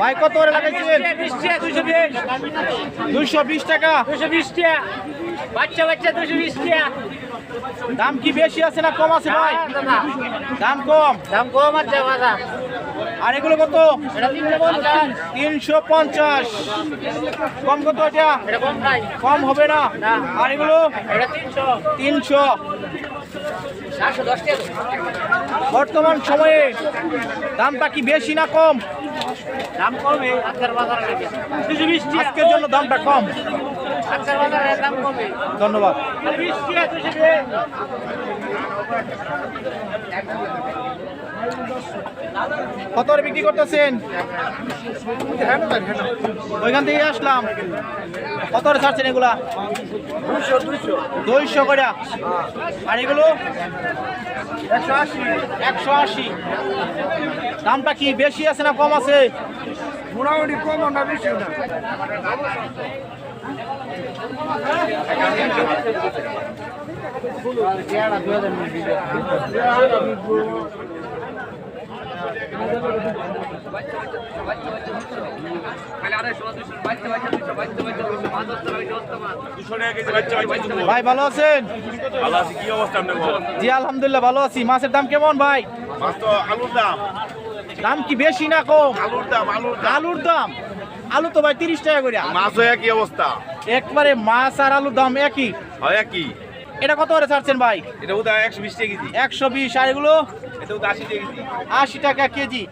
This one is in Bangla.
ভাই কত করে লাগাইছিলেন? বিশ দুইশো বিশ। টাকা? দুশো বিশ টাকা বাচ্চা বাচ্চা দুশো বিশ টাকা দাম কি বেশি আছে না কম আছে ভাই? দাম কম? দাম কম আছে আর এগুলো কত? এটা তিনশো পঞ্চাশ। কম কত এটা? এটা কম হবে না? না। আর এগুলো? এটা তিনশো। বর্তমান সময়ে দামটা কি বেশি না কম? দাম আজকের জন্য দামটা কম। ধন্যবাদ। কত করে বিক্রি করতেছেন? ওইখান থেকে আসলাম। কত ছাড়ছেন এগুলা? দুইশো করে আর এগুলো? একশো আশি। দামটা কি বেশি আছে না কম আছে? মোটামুটি কম না বেশি না। ভাই ভালো আছেন? জি আলহামদুলিল্লাহ ভালো আছি। মাছের দাম কেমন ভাই? আলুর দাম। দাম কি বেশি না কম? আলুর দাম আলুর দাম। আলু তো ভাই তিরিশ টাকা করে। মাছও একই অবস্থা। একবারে মাছ আর আলুর দাম একই। হয় একই। এটা কত করে ছাড়ছেন ভাই? এটা হয় একশো বিশ টাকা কেজি। একশো বিশ আর এগুলো? এটা হয় আশি টাকা কেজি। আশি টাকা কেজি।